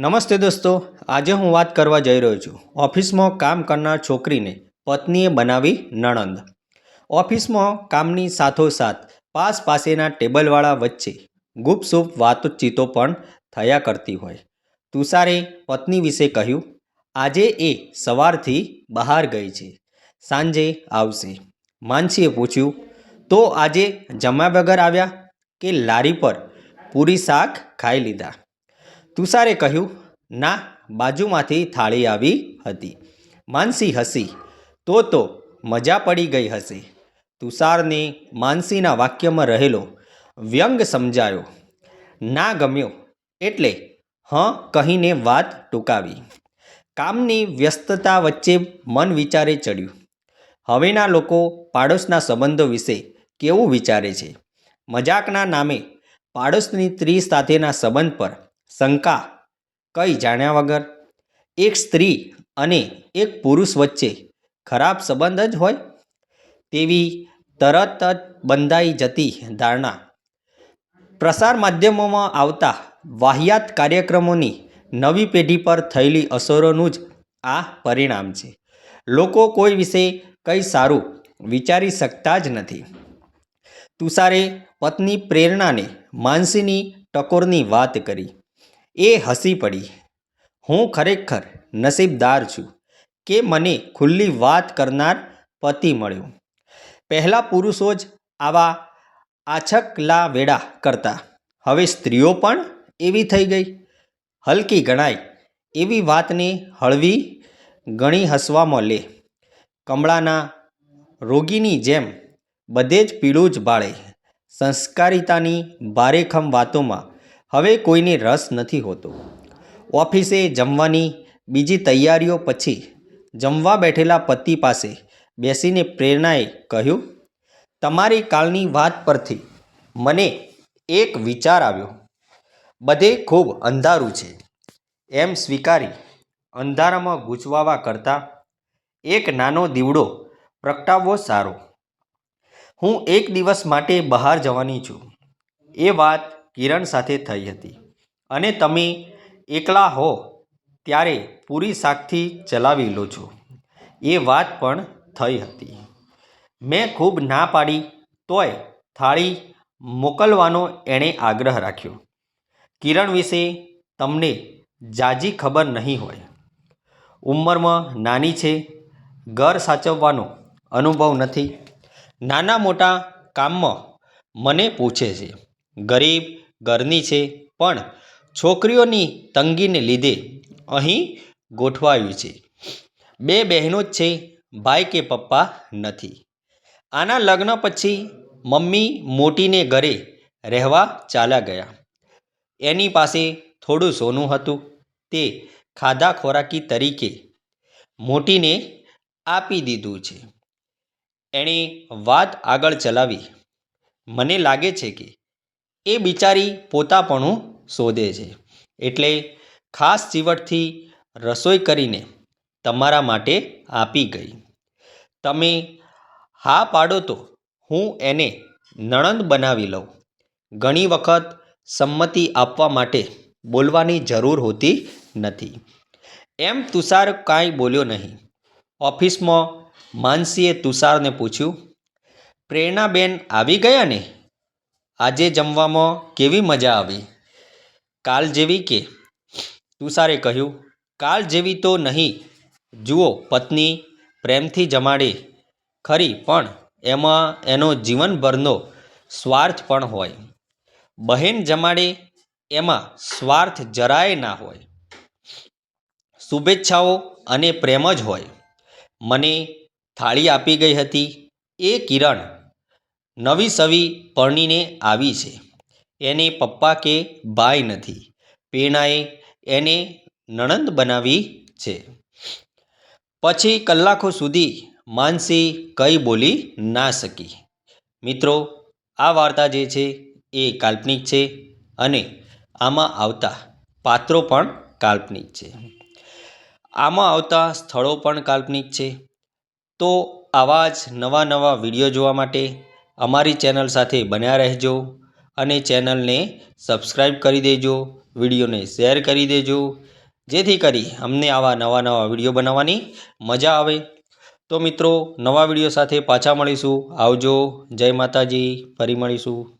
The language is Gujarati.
નમસ્તે દોસ્તો, આજે હું વાત કરવા જઈ રહ્યો છું. ઓફિસમાં કામ કરનાર છોકરીને પત્નીએ બનાવી નણંદ. ઓફિસમાં કામની સાથોસાથ પાસ પાસેના ટેબલવાળા વચ્ચે ગુપસુપ વાતચીતો પણ થયા કરતી હોય. તુષારે પત્ની વિશે કહ્યું, આજે એ સવારથી બહાર ગઈ છે. સાંજે આવશે. માનસીએ પૂછ્યું, તો આજે જમ્યા વગર આવ્યા કે લારી પર પૂરી શાક ખાઈ લીધા? તુષારે કહ્યું, ના, બાજુમાંથી થાળી આવી હતી. માનસી હસી. તો તો મજા પડી ગઈ હશે. તુષારને માનસીના વાક્યમાં રહેલો વ્યંગ સમજાયો. ના ગમ્યો. એટલે હં કહીને વાત ટૂંકાવી. કામની વ્યસ્તતા વચ્ચે મન વિચારે ચડ્યું. હવેના લોકો પાડોશના સંબંધો વિશે કેવું વિચારે છે? મજાકના નામે પાડોશની સ્ત્રી સાથેના સંબંધ પર શંકા કંઈ જાણ્યા વગર? એક સ્ત્રી અને એક પુરુષ વચ્ચે ખરાબ સંબંધ જ હોય? તેવી તરત જ બંધાઈ જતી ધારણા. પ્રસાર માધ્યમોમાં આવતા વાહિયાત કાર્યક્રમોની નવી પેઢી પર થયેલી અસરોનું જ આ પરિણામ છે. લોકો કોઈ વિશે કંઈ સારું વિચારી શકતા જ નથી. તુષારે પત્ની પ્રેરણાને માનસીની ટકોરની વાત કરી. એ હસી પડી. હું ખરેખર નસીબદાર છું કે મને ખુલ્લી વાત કરનાર પતિ મળ્યો. પહેલાં પુરુષો જ આવા આછકલા વેડા કરતા. હવે સ્ત્રીઓ પણ એવી થઈ ગઈ. હલકી ગણાય એવી વાતને હળવી ગણી હસવામાં લે કમળાના રોગીની જેમ બધે જ પીળું જ બાળે. સંસ્કારિતાની ભારેખમ વાતોમાં હવે કોઈને રસ નથી હોતો. ઓફિસે જમવાની બીજી તૈયારીઓ પછી જમવા બેઠેલા પતિ પાસે બેસીને પ્રેરણાએ કહ્યું, તમારી કાલની વાત પરથી મને એક વિચાર આવ્યો. બધે ખૂબ અંધારું છે. એમ સ્વીકારી અંધારામાં ગૂંચવાવા કરતાં એક નાનો દીવડો પ્રગટાવવો સારો. હું એક દિવસ માટે બહાર જવાની છું. એ વાત કિરણ સાથે થઈ હતી. અને તમે એકલા હો, ત્યારે પૂરી શાકથી ચલાવી લો છો એ વાત પણ થઈ હતી. મેં ખૂબ ના પાડી તોય થાળી મોકલવાનો એણે આગ્રહ રાખ્યો. કિરણ વિશે તમને જાજી ખબર નહીં હોય. ઉંમરમાં નાની છે, ઘર સાચવવાનો અનુભવ નથી. નાના મોટા કામમાં મને પૂછે છે. ગરીબ, ઘરની છે, પણ છોકરીઓની તંગીને લીધે અહીં ગોઠવાયું છે. બે બહેનો જ છે, ભાઈ કે પપ્પા નથી. આના લગ્ન પછી મમ્મી મોટીને ઘરે રહેવા ચાલ્યા ગયા. એની પાસે થોડું સોનું હતું, તે ખાધા ખોરાકી તરીકે મોટીને આપી દીધું છે. એણે વાત આગળ ચલાવી. મને લાગે છે કે એ બિચારી પોતાપણું શોધે છે. એટલે ખાસ ચીવટથી રસોઈ કરીને તમારા માટે આપી ગઈ. તમે હા પાડો તો હું એને નણંદ બનાવી લઉં. ઘણી વખત સંમતિ આપવા માટે બોલવાની જરૂર હોતી નથી. એમ તુષાર કાંઈ બોલ્યો નહીં. ઓફિસમાં માનસીએ તુષારને પૂછ્યું, પ્રેરણાબેન આવી ગયા ને? આજે જમવામાં કેવી મજા આવી? કાલ જેવી કે? તુષારે કહ્યું, કાલ જેવી તો નહીં. જુઓ, પત્ની પ્રેમથી જમાડે. ખરી, પણ એમાં એનો જીવનભરનો સ્વાર્થ પણ હોય. બહેન જમાડે, એમાં સ્વાર્થ જરાય ના હોય. શુભેચ્છાઓ અને પ્રેમ જ હોય. મને થાળી આપી ગઈ હતી એ કિરણ. નવી સવી પરણીને આવી છે. એને પપ્પા કે ભાઈ નથી. પેણાએ એને નણંદ બનાવી છે. પછી કલાકો સુધી માનસી કંઈ બોલી ના શકી. મિત્રો, આ વાર્તા જે છે એ કાલ્પનિક છે અને આમાં આવતા પાત્રો પણ કાલ્પનિક છે. આમાં આવતા સ્થળો પણ કાલ્પનિક છે. તો આવા જ નવા નવા વીડિયો જોવા માટે અમારી ચેનલ સાથે બન્યા રહેજો અને ચેનલને સબસ્ક્રાઈબ કરી દેજો, વિડીયોને શેર કરી દેજો, જેથી કરી અમને આવા નવા નવા વીડિયો બનાવવાની મજા આવે. તો મિત્રો, નવા વીડિયો સાથે પાછા મળીશું. આવજો. જય માતાજી. ફરી મળીશું.